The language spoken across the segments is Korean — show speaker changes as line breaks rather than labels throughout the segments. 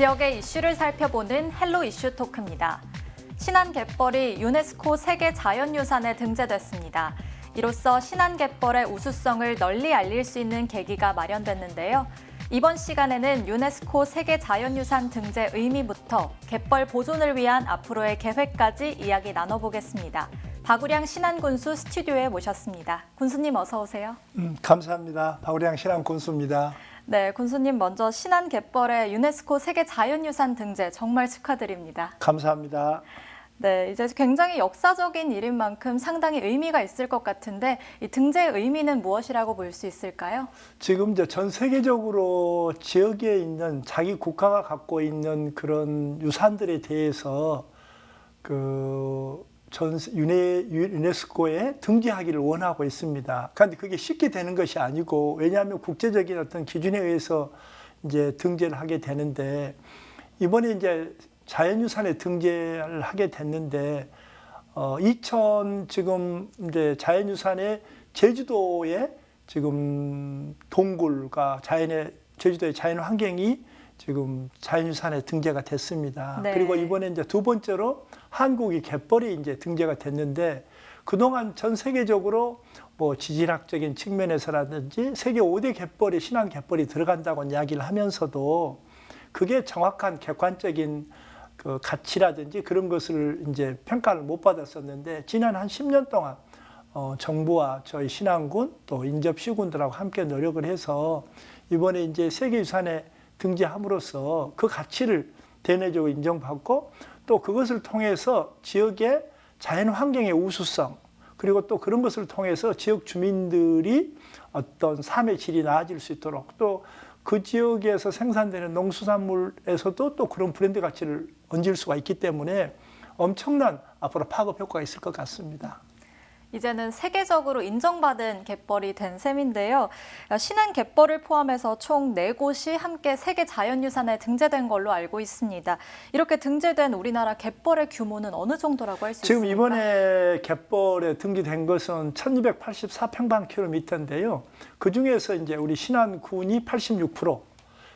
지역의 이슈를 살펴보는 헬로 이슈 토크입니다. 신안 갯벌이 유네스코 세계 자연유산에 등재됐습니다. 이로써 신안 갯벌의 우수성을 널리 알릴 수 있는 계기가 마련됐는데요. 이번 시간에는 유네스코 세계 자연유산 등재 의미부터 갯벌 보존을 위한 앞으로의 계획까지 이야기 나눠보겠습니다. 박우량 신안군수 스튜디오에 모셨습니다. 군수님 어서 오세요.
음, 감사합니다. 박우량 신안 군수입니다.
네, 군수님 먼저 신안 갯벌의 유네스코 세계 자연유산 등재 정말 축하드립니다.
감사합니다.
네, 이제 굉장히 역사적인 일인 만큼 상당히 의미가 있을 것 같은데 이 등재의 의미는 무엇이라고 볼 수 있을까요?
지금 이제 전 세계적으로 지역에 있는 자기 국가가 갖고 있는 그런 유산들에 대해서 그 전 유네 유네스코에 등재하기를 원하고 있습니다. 그런데 그게 쉽게 되는 것이 아니고 왜냐하면 국제적인 어떤 기준에 의해서 이제 등재를 하게 되는데 이번에 이제 자연유산에 등재를 하게 됐는데 어, 2000 지금 이제 자연유산에 제주도에 지금 동굴과 자연의 제주도의 자연 환경이 지금 자연유산에 등재가 됐습니다.
네.
그리고 이번에 이제 두 번째로 한국이 갯벌이 이제 등재가 됐는데 그동안 전 세계적으로 뭐 지질학적인 측면에서라든지 세계 5대 갯벌이 신안 갯벌이 들어간다고 이야기를 하면서도 그게 정확한 객관적인 그 가치라든지 그런 것을 이제 평가를 못 받았었는데 지난 한 10년 동안 어, 정부와 저희 신안군 또 인접 시군들하고 함께 노력을 해서 이번에 이제 세계유산에 등재함으로써 그 가치를 대내적으로 인정받고 또 그것을 통해서 지역의 자연 환경의 우수성 그리고 또 그런 것을 통해서 지역 주민들이 어떤 삶의 질이 나아질 수 있도록 또 그 지역에서 생산되는 농수산물에서도 또 그런 브랜드 가치를 얹을 수가 있기 때문에 엄청난 앞으로 파급 효과가 있을 것 같습니다.
이제는 세계적으로 인정받은 갯벌이 된 셈인데요. 신안 갯벌을 포함해서 총 네곳이 함께 세계 자연유산에 등재된 걸로 알고 있습니다. 이렇게 등재된 우리나라 갯벌의 규모는 어느 정도라고 할수
지금
있습니까?
이번에 갯벌에 등기된 것은 1284평방킬로미터인데요. 그 중에서 이제 우리 신안군이 86%,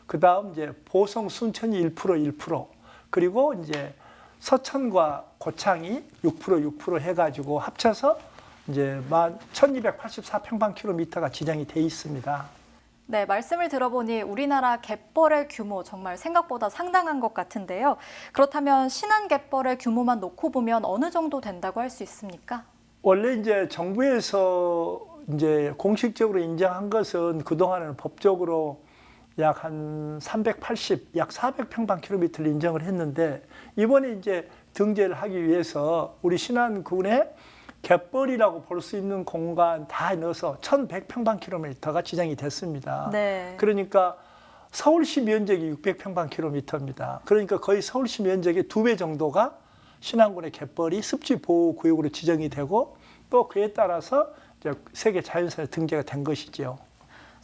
그 다음 이제 보성 순천이 1% 1%, 그리고 이제 서천과 고창이 6% 6% 해가지고 합쳐서 이제 만 1284평방킬로미터가 지정이 돼 있습니다.
네, 말씀을 들어보니 우리나라 갯벌의 규모 정말 생각보다 상당한 것 같은데요. 그렇다면 신안 갯벌의 규모만 놓고 보면 어느 정도 된다고 할 수 있습니까?
원래 이제 정부에서 이제 공식적으로 인정한 것은 그동안은 법적으로 약 한 380, 약 400평방킬로미터를 인정을 했는데 이번에 이제 등재를 하기 위해서 우리 신안군에 갯벌이라고 볼 수 있는 공간 다 넣어서 1100평방킬로미터가 지정이 됐습니다.
네.
그러니까 서울시 면적이 600평방킬로미터입니다. 그러니까 거의 서울시 면적의 두 배 정도가 신안군의 갯벌이 습지 보호 구역으로 지정이 되고 또 그에 따라서 이제 세계 자연사에 등재가 된 것이죠.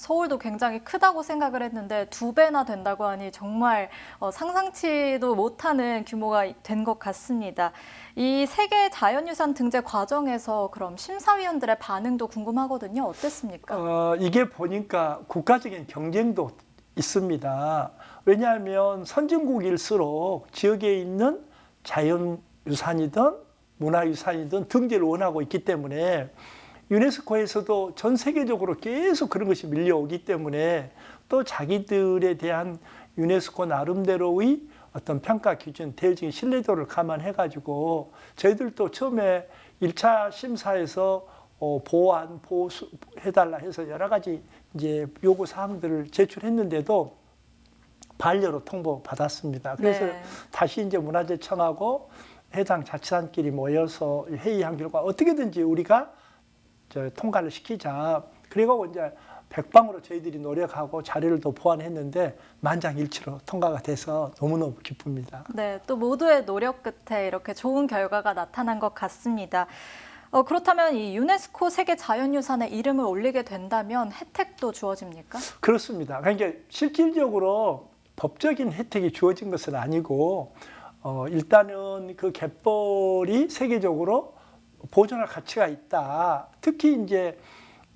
서울도 굉장히 크다고 생각을 했는데 두 배나 된다고 하니 정말 어, 상상치도 못하는 규모가 된 것 같습니다. 이 세계 자연유산 등재 과정에서 그럼 심사위원들의 반응도 궁금하거든요. 어땠습니까?
어, 이게 보니까 국가적인 경쟁도 있습니다. 왜냐하면 선진국일수록 지역에 있는 자연유산이든 문화유산이든 등재를 원하고 있기 때문에 유네스코에서도 전 세계적으로 계속 그런 것이 밀려오기 때문에 또 자기들에 대한 유네스코 나름대로의 어떤 평가 기준, 대외적인 신뢰도를 감안해 가지고 저희들도 처음에 1차 심사에서 어, 보완, 보수 해달라 해서 여러 가지 이제 요구 사항들을 제출했는데도 반려로 통보 받았습니다. 그래서
네.
다시 이제 문화재청하고 해당 자치단끼리 모여서 회의한 결과 어떻게든지 우리가 저 통과를 시키자. 그리고 이제 백방으로 저희들이 노력하고 자료를 더 보완했는데 만장일치로 통과가 돼서 너무너무 기쁩니다.
네, 또 모두의 노력 끝에 이렇게 좋은 결과가 나타난 것 같습니다. 어, 그렇다면 이 유네스코 세계 자연유산에 이름을 올리게 된다면 혜택도 주어집니까?
그렇습니다. 그러니까 실질적으로 법적인 혜택이 주어진 것은 아니고 어, 일단은 그 갯벌이 세계적으로 보존할 가치가 있다. 특히 이제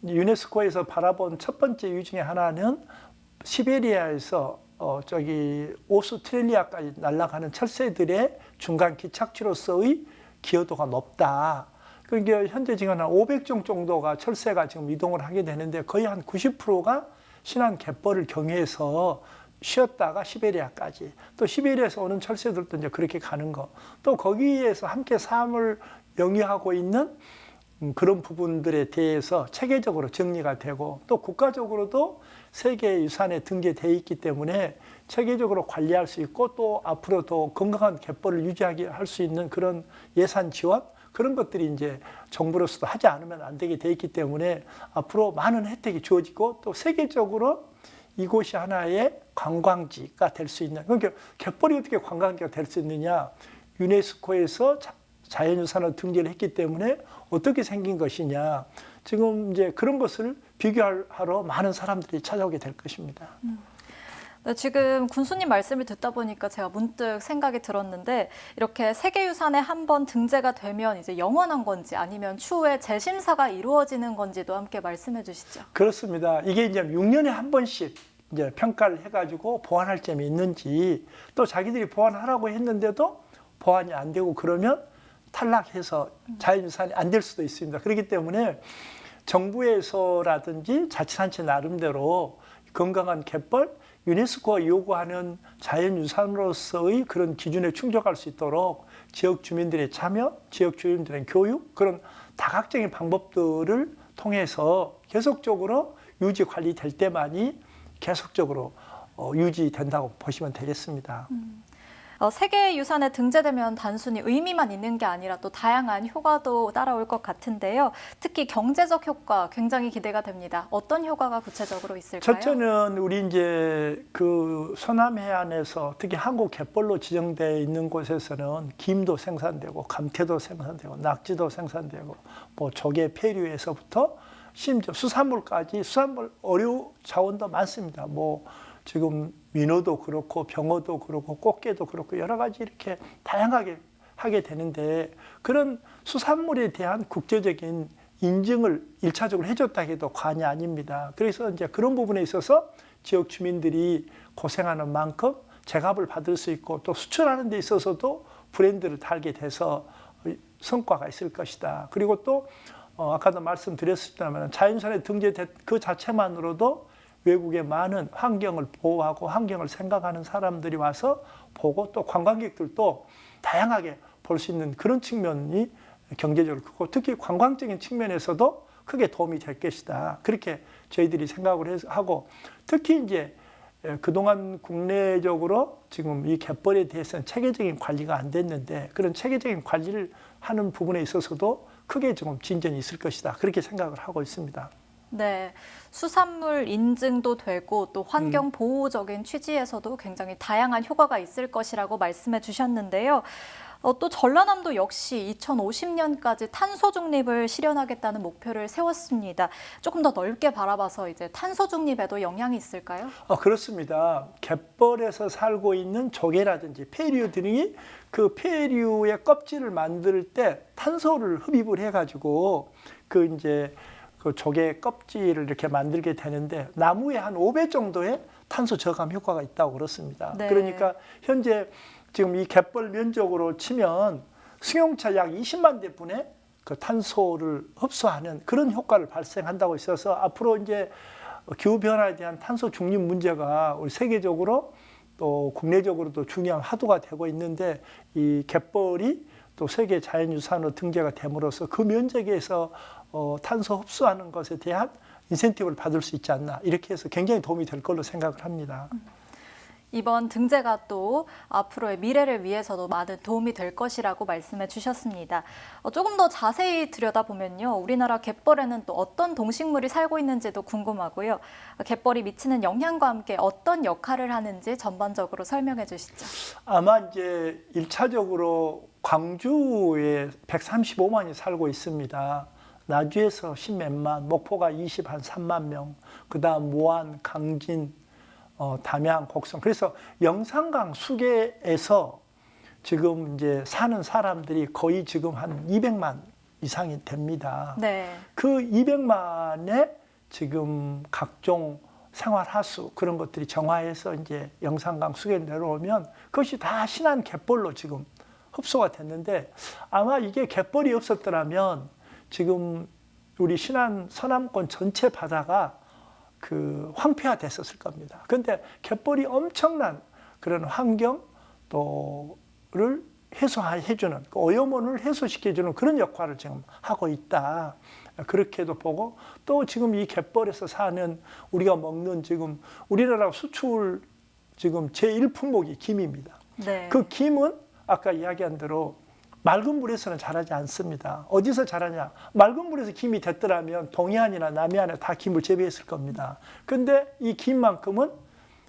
유네스코에서 바라본 첫 번째 이유 중에 하나는 시베리아에서 어, 저기 오스트레일리아까지 날아가는 철새들의 중간 기착지로서의 기여도가 높다. 그러니까 현재 지금 한 500종 정도가 철새가 지금 이동을 하게 되는데 거의 한 90%가 신안 갯벌을 경유해서 쉬었다가 시베리아까지 또 시베리아에서 오는 철새들도 이제 그렇게 가는 거 또 거기에서 함께 삶을 영위하고 있는 음, 그런 부분들에 대해서 체계적으로 정리가 되고 또 국가적으로도 세계 유산에 등재돼 있기 때문에 체계적으로 관리할 수 있고 또 앞으로 더 건강한 갯벌을 유지하게 할 수 있는 그런 예산 지원 그런 것들이 이제 정부로서도 하지 않으면 안 되게 돼 있기 때문에 앞으로 많은 혜택이 주어지고 또 세계적으로 이곳이 하나의 관광지가 될 수 있는 그러니까 갯벌이 어떻게 관광지가 될 수 있느냐. 유네스코에서 자- 자연유산으로 등재를 했기 때문에 어떻게 생긴 것이냐 지금 이제 그런 것을 비교하러 많은 사람들이 찾아오게 될 것입니다.
네, 지금 군수님 말씀을 듣다 보니까 제가 문득 생각이 들었는데 이렇게 세계유산에 한 번 등재가 되면 이제 영원한 건지 아니면 추후에 재심사가 이루어지는 건지도 함께 말씀해 주시죠.
그렇습니다. 이게 이제 6년에 한 번씩 이제 평가를 해가지고 보완할 점이 있는지 또 자기들이 보완하라고 했는데도 보완이 안 되고 그러면 탈락해서 자연유산이 안 될 수도 있습니다. 그렇기 때문에 정부에서라든지 자치단체 나름대로 건강한 갯벌 유네스코가 요구하는 자연유산으로서의 그런 기준에 충족할 수 있도록 지역 주민들의 참여, 지역 주민들의 교육 그런 다각적인 방법들을 통해서 계속적으로 유지 관리될 때만이 계속적으로 어, 유지된다고 보시면 되겠습니다.
어, 세계유산에 등재되면 단순히 의미만 있는 게 아니라 또 다양한 효과도 따라올 것 같은데요. 특히 경제적 효과 굉장히 기대가 됩니다. 어떤 효과가 구체적으로 있을까요?
첫째는 우리 이제 그 서남 해안에서 특히 한국 갯벌로 지정되어 있는 곳에서는 김도 생산되고 감태도 생산되고 낙지도 생산되고 뭐 조개 폐류에서부터 심지어 수산물까지 수산물 어류 자원도 많습니다. 뭐 지금 민어도 그렇고 병어도 그렇고 꽃게도 그렇고 여러 가지 이렇게 다양하게 하게 되는데 그런 수산물에 대한 국제적인 인증을 일차적으로 해줬다 해도 과언이 아닙니다. 그래서 이제 그런 부분에 있어서 지역 주민들이 고생하는 만큼 제값을 받을 수 있고 또 수출하는 데 있어서도 브랜드를 달게 돼서 성과가 있을 것이다. 그리고 또 어, 아까도 말씀드렸습니다만 자연산에 등재된 그 자체만으로도 외국의 많은 환경을 보호하고 환경을 생각하는 사람들이 와서 보고 또 관광객들도 다양하게 볼 수 있는 그런 측면이 경제적으로 크고 특히 관광적인 측면에서도 크게 도움이 될 것이다. 그렇게 저희들이 생각을 하고 특히 이제 에, 그동안 국내적으로 지금 이 갯벌에 대해서는 체계적인 관리가 안 됐는데 그런 체계적인 관리를 하는 부분에 있어서도 크게 좀 진전이 있을 것이다. 그렇게 생각을 하고 있습니다.
네, 수산물 인증도 되고 또
음.
환경 보호적인 취지에서도 굉장히 다양한 효과가 있을 것이라고 말씀해 주셨는데요. 어, 또 전라남도 역시 2050년까지 탄소 중립을 실현하겠다는 목표를 세웠습니다. 조금 더 넓게 바라봐서 이제 탄소 중립에도 영향이 있을까요?
어, 그렇습니다. 갯벌에서 살고 있는 조개라든지 폐류 등이 그 폐류의 껍질을 만들 때 탄소를 흡입을 해가지고 그 이제 그 조개 껍질을 이렇게 만들게 되는데 나무에 한 5배 정도의 탄소 저감 효과가 있다고 그렇습니다.
네.
그러니까 현재 지금 이 갯벌 면적으로 치면 승용차 약 20만 대분의 그 탄소를 흡수하는 그런 효과를 발생한다고 있어서 앞으로 이제 기후 변화에 대한 탄소 중립 문제가 우리 세계적으로 또 국내적으로도 중요한 화두가 되고 있는데 이 갯벌이 또 세계 자연유산으로 등재가 됨으로써 그 면적에서 어, 탄소 흡수하는 것에 대한 인센티브를 받을 수 있지 않나 이렇게 해서 굉장히 도움이 될 걸로 생각을 합니다.
이번 등재가 또 앞으로의 미래를 위해서도 많은 도움이 될 것이라고 말씀해 주셨습니다. 어, 조금 더 자세히 들여다보면요. 우리나라 갯벌에는 또 어떤 동식물이 살고 있는지도 궁금하고요. 어, 갯벌이 미치는 영향과 함께 어떤 역할을 하는지 전반적으로 설명해 주시죠.
아마 이제 일차적으로 광주에 135만이 살고 있습니다. 나주에서 10몇만, 목포가 20, 한 3만 명, 그 다음 모안, 강진, 어, 담양, 곡성. 그래서 영산강 수계에서 지금 이제 사는 사람들이 거의 지금 한 200만 이상이 됩니다.
네.
그 200만의 지금 각종 생활 하수 그런 것들이 정화해서 이제 영산강 수계 내려오면 그것이 다 신안 갯벌로 지금 흡수가 됐는데 아마 이게 갯벌이 없었더라면 지금 우리 신안 서남권 전체 바다가 그 황폐화 됐었을 겁니다. 근데 갯벌이 엄청난 그런 환경 또를 해소해주는 그 오염원을 해소시켜주는 그런 역할을 지금 하고 있다. 그렇게도 보고 또 지금 이 갯벌에서 사는 우리가 먹는 지금 우리나라 수출 지금 제1 품목이 김입니다.
네.
그 김은 아까 이야기한 대로 맑은 물에서는 자라지 않습니다. 어디서 자라냐? 맑은 물에서 김이 됐더라면 동해안이나 남해안에 다 김을 재배했을 겁니다. 근데 이 김만큼은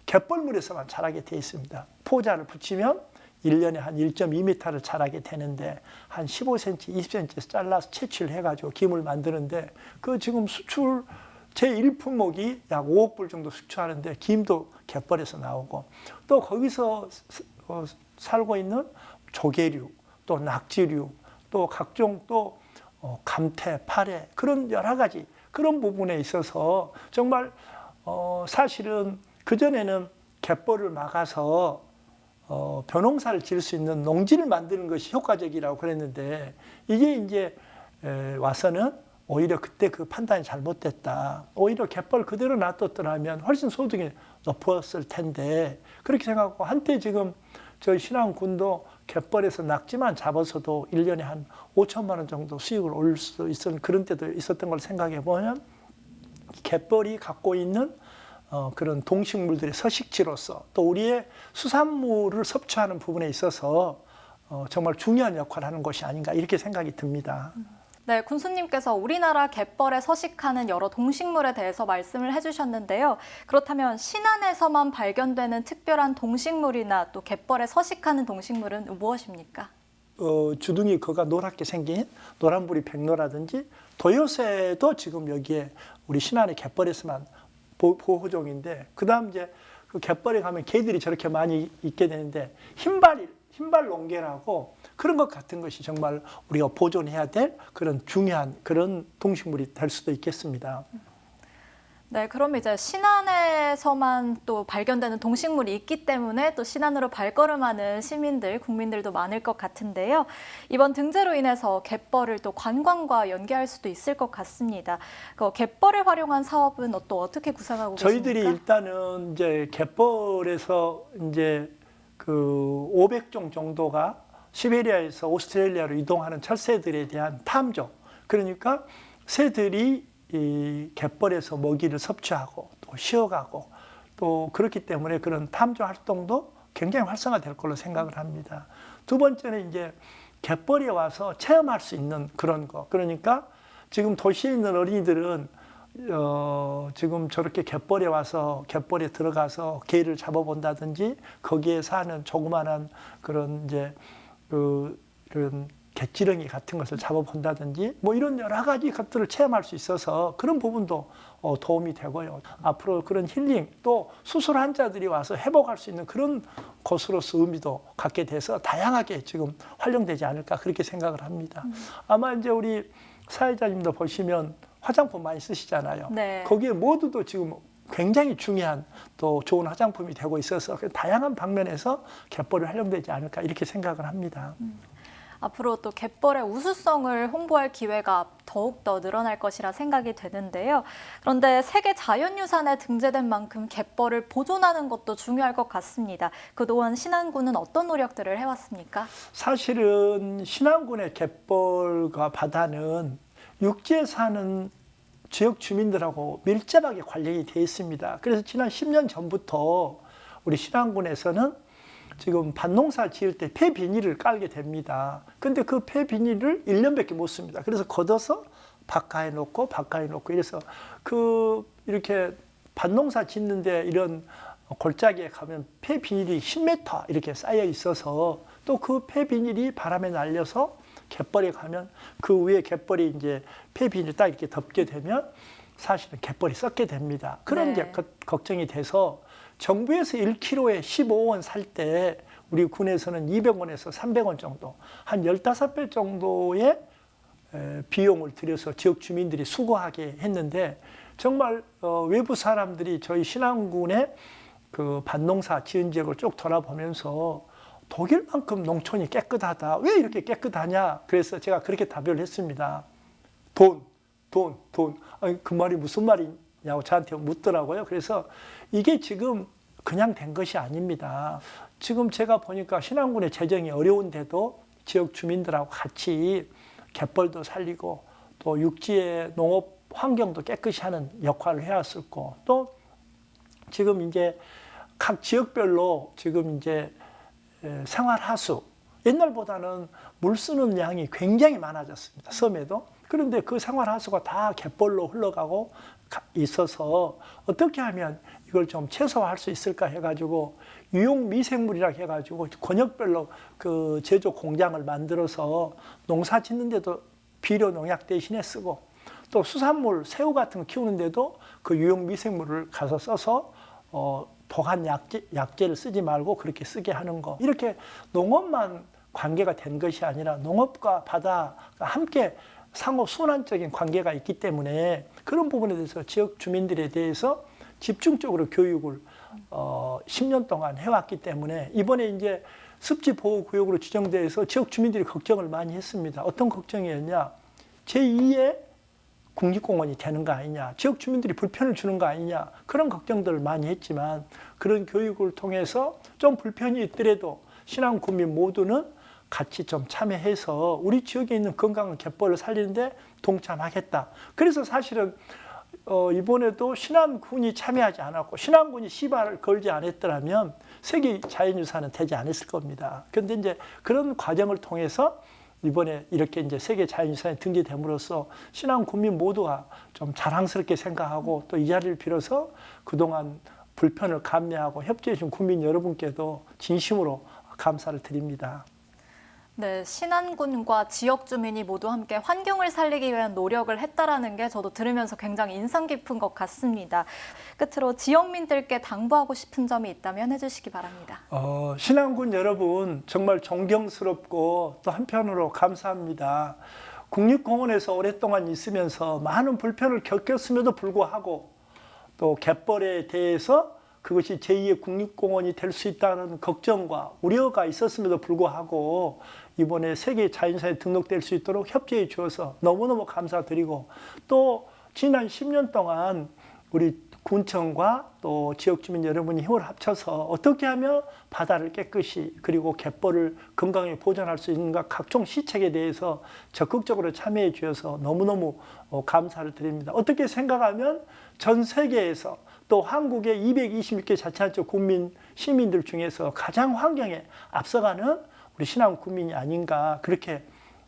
갯벌물에서만 자라게 돼 있습니다. 포자를 붙이면 1년에 한 1.2m를 자라게 되는데 한 15cm, 20cm에서 잘라서 채취를 해가지고 김을 만드는데 그 지금 수출 제1품목이 약 5억 불 정도 수출하는데 김도 갯벌에서 나오고 또 거기서 스- 어, 살고 있는 조개류 또 낙지류 또 각종 또 어, 감태, 파래 그런 여러 가지 그런 부분에 있어서 정말 어, 사실은 그 전에는 갯벌을 막아서 어, 벼농사를 지을 수 있는 농지를 만드는 것이 효과적이라고 그랬는데 이게 이제 에, 와서는 오히려 그때 그 판단이 잘못됐다. 오히려 갯벌 그대로 놔뒀더라면 훨씬 소득이 높았을 텐데 그렇게 생각하고 한때 지금 저희 신안군도 갯벌에서 낙지만 잡아서도 일년에 한 5천만 원 정도 수익을 올릴 수 있었던 그런 때도 있었던 걸 생각해 보면 갯벌이 갖고 있는 어, 그런 동식물들의 서식지로서 또 우리의 수산물을 섭취하는 부분에 있어서 어, 정말 중요한 역할을 하는 것이 아닌가 이렇게 생각이 듭니다.
네, 군수님께서 우리나라 갯벌에 서식하는 여러 동식물에 대해서 말씀을 해주셨는데요. 그렇다면 신안에서만 발견되는 특별한 동식물이나 또 갯벌에 서식하는 동식물은 무엇입니까?
어, 주둥이 거가 노랗게 생긴 노란불이 백로라든지 도요새도 지금 여기에 우리 신안의 갯벌에서만 보- 보호종인데 그다음 이제 그 갯벌에 가면 개들이 저렇게 많이 있게 되는데 흰발 흰발 농개라고 그런 것 같은 것이 정말 우리가 보존해야 될 그런 중요한 그런 동식물이 될 수도 있겠습니다.
네, 그럼 이제 신안에서만 또 발견되는 동식물이 있기 때문에 또 신안으로 발걸음하는 시민들, 국민들도 많을 것 같은데요. 이번 등재로 인해서 갯벌을 또 관광과 연계할 수도 있을 것 같습니다. 그 갯벌을 활용한 사업은 또 어떻게 구상하고
저희들이
계십니까?
일단은 이제 갯벌에서 이제 그 500종 정도가 시베리아에서 오스트레일리아로 이동하는 철새들에 대한 탐조. 그러니까 새들이 이 갯벌에서 먹이를 섭취하고 또 쉬어가고 또 그렇기 때문에 그런 탐조 활동도 굉장히 활성화될 걸로 생각을 합니다. 두 번째는 이제 갯벌에 와서 체험할 수 있는 그런 거. 그러니까 지금 도시에 있는 어린이들은 어, 지금 저렇게 갯벌에 와서 갯벌에 들어가서 개를 잡아본다든지 거기에 사는 조그만한 그런 이제 그 그런 갯지렁이 같은 것을 잡아본다든지 뭐 이런 여러 가지 것들을 체험할 수 있어서 그런 부분도 어, 도움이 되고요. 앞으로 그런 힐링 또 수술 환자들이 와서 회복할 수 있는 그런 곳으로서 의미도 갖게 돼서 다양하게 지금 활용되지 않을까 그렇게 생각을 합니다. 아마 이제 우리 사회자님도 보시면 화장품 많이 쓰시잖아요.
네.
거기에 모두도 지금 굉장히 중요한 또 좋은 화장품이 되고 있어서 그 다양한 방면에서 갯벌이 활용되지 않을까 이렇게 생각을 합니다.
앞으로 또 갯벌의 우수성을 홍보할 기회가 더욱 더 늘어날 것이라 생각이 되는데요. 그런데 세계 자연유산에 등재된 만큼 갯벌을 보존하는 것도 중요할 것 같습니다. 그동안 신안군은 어떤 노력들을 해왔습니까?
사실은 신안군의 갯벌과 바다는 육지에 사는 지역 주민들하고 밀접하게 관련이 되어 있습니다. 그래서 지난 10년 전부터 우리 신안군에서는 지금 밭농사 지을 때 폐 비닐을 깔게 됩니다. 근데 그 폐 비닐을 1년밖에 못 씁니다. 그래서 걷어서 바깥에 놓고 바깥에 놓고 이래서 그 이렇게 밭농사 짓는데 이런 골짜기에 가면 폐 비닐이 10m 이렇게 쌓여 있어서 또 그 폐 비닐이 바람에 날려서 갯벌에 가면 그 위에 갯벌이 이제 폐 비닐 딱 이렇게 덮게 되면 사실은 갯벌이 썩게 됩니다. 그런
네.
이제 거- 걱정이 돼서 정부에서 1kg에 15원 살 때 우리 군에서는 200원에서 300원 정도 한 15배 정도의 에, 비용을 들여서 지역 주민들이 수거하게 했는데 정말 어, 외부 사람들이 저희 신안군의 그 반농사 지은 지역을 쭉 돌아보면서 독일만큼 농촌이 깨끗하다. 왜 이렇게 깨끗하냐? 그래서 제가 그렇게 답변을 했습니다. 돈, 돈, 돈. 아니, 그 말이 무슨 말이냐고 저한테 묻더라고요. 그래서 이게 지금 그냥 된 것이 아닙니다. 지금 제가 보니까 신안군의 재정이 어려운데도 지역 주민들하고 같이 갯벌도 살리고 또 육지의 농업 환경도 깨끗이 하는 역할을 해왔을 거. 또 지금 이제 각 지역별로 지금 이제 에, 생활하수 옛날보다는 물 쓰는 양이 굉장히 많아졌습니다. 섬에도. 그런데 그 생활하수가 다 갯벌로 흘러가고 가- 있어서 어떻게 하면 이걸 좀 최소화할 수 있을까 해가지고 유용 미생물이라 해가지고 권역별로 그 제조 공장을 만들어서 농사 짓는데도 비료 농약 대신에 쓰고 또 수산물 새우 같은 거 키우는데도 그 유용 미생물을 가서 써서 어, 독한 약제, 약제를 쓰지 말고 그렇게 쓰게 하는 거 이렇게 농업만 관계가 된 것이 아니라 농업과 바다가 함께 상호 순환적인 관계가 있기 때문에 그런 부분에 대해서 지역 주민들에 대해서 집중적으로 교육을 어, 10년 동안 해왔기 때문에 이번에 이제 습지 보호 구역으로 지정돼서 지역 주민들이 걱정을 많이 했습니다. 어떤 걱정이었냐? 제2의 국립공원이 되는 거 아니냐, 지역 주민들이 불편을 주는 거 아니냐, 그런 걱정들을 많이 했지만 그런 교육을 통해서 좀 불편이 있더라도 신안 국민 모두는 같이 좀 참여해서 우리 지역에 있는 건강한 갯벌을 살리는데 동참하겠다. 그래서 사실은 어, 이번에도 신안군이 참여하지 않았고 신안군이 시발을 걸지 않았더라면 세계 자연유산은 되지 않았을 겁니다. 그런데 이제 그런 과정을 통해서 이번에 이렇게 이제 세계 자연유산에 등재됨으로써 신안 국민 모두가 좀 자랑스럽게 생각하고 또 이 자리를 빌어서 그동안 불편을 감내하고 협조해 준 국민 여러분께도 진심으로 감사를 드립니다.
네, 신안군과 지역 주민이 모두 함께 환경을 살리기 위한 노력을 했다라는 게 저도 들으면서 굉장히 인상 깊은 것 같습니다. 끝으로 지역민들께 당부하고 싶은 점이 있다면 해주시기 바랍니다.
어, 신안군 여러분 정말 존경스럽고 또 한편으로 감사합니다. 국립공원에서 오랫동안 있으면서 많은 불편을 겪었음에도 불구하고 또 갯벌에 대해서 그것이 제2의 국립공원이 될 수 있다는 걱정과 우려가 있었음에도 불구하고 이번에 세계 자연사에 등록될 수 있도록 협조해 주어서 너무너무 감사드리고 또 지난 10년 동안 우리 군청과 또 지역 주민 여러분이 힘을 합쳐서 어떻게 하면 바다를 깨끗이 그리고 갯벌을 건강하게 보존할 수 있는가 각종 시책에 대해서 적극적으로 참여해 주셔서 너무너무 어, 감사를 드립니다. 어떻게 생각하면 전 세계에서 또 한국의 226개 자치단체 국민 시민들 중에서 가장 환경에 앞서가는 우리 신안 국민이 아닌가 그렇게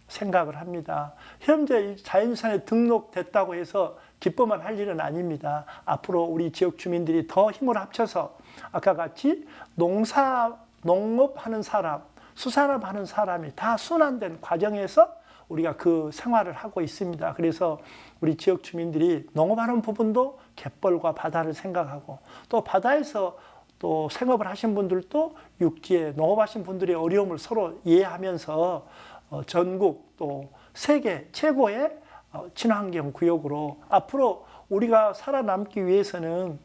생각을 합니다. 현재 이 자연유산에 등록됐다고 해서 기뻐만 할 일은 아닙니다. 앞으로 우리 지역 주민들이 더 힘을 합쳐서 아까 같이 농사, 농업하는 사람, 수산업하는 사람이 다 순환된 과정에서 우리가 그 생활을 하고 있습니다. 그래서 우리 지역 주민들이 농업하는 부분도 갯벌과 바다를 생각하고 또 바다에서 또 생업을 하신 분들도 육지에 농업하신 분들의 어려움을 서로 이해하면서 어, 전국 또 세계 최고의 어, 친환경 구역으로 앞으로 우리가 살아남기 위해서는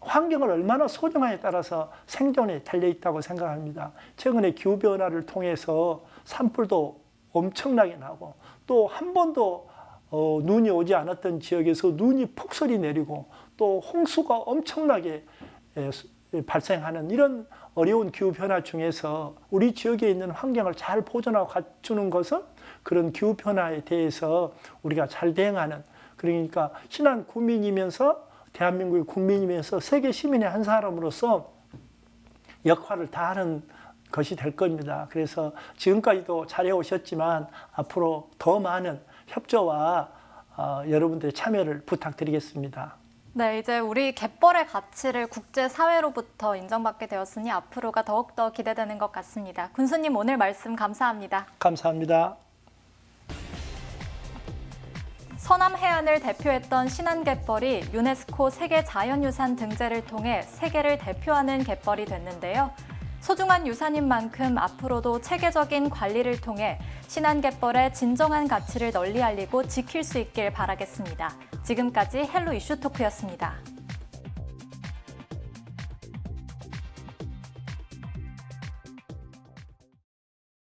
환경을 얼마나 소중하에 따라서 생존에 달려 있다고 생각합니다. 최근에 기후 변화를 통해서 산불도 엄청나게 나고 또 한 번도 어, 눈이 오지 않았던 지역에서 눈이 폭설이 내리고 또 홍수가 엄청나게 에, 수- 에, 발생하는 이런 어려운 기후 변화 중에서 우리 지역에 있는 환경을 잘 보존하고 갖추는 것은 그런 기후 변화에 대해서 우리가 잘 대응하는 그러니까 신한 국민이면서 대한민국의 국민이면서 세계 시민의 한 사람으로서 역할을 다하는 것이 될 겁니다. 그래서 지금까지도 잘해 오셨지만 앞으로 더 많은 협조와 어, 여러분들의 참여를 부탁드리겠습니다.
네, 이제 우리 갯벌의 가치를 국제 사회로부터 인정받게 되었으니 앞으로가 더욱더 기대되는 것 같습니다. 군수님 오늘 말씀 감사합니다.
감사합니다.
서남 해안을 대표했던 신안 갯벌이 유네스코 세계 자연유산 등재를 통해 세계를 대표하는 갯벌이 됐는데요. 소중한 유산인 만큼 앞으로도 체계적인 관리를 통해 신한갯벌의 진정한 가치를 널리 알리고 지킬 수 있길 바라겠습니다. 지금까지 헬로 이슈 토크였습니다.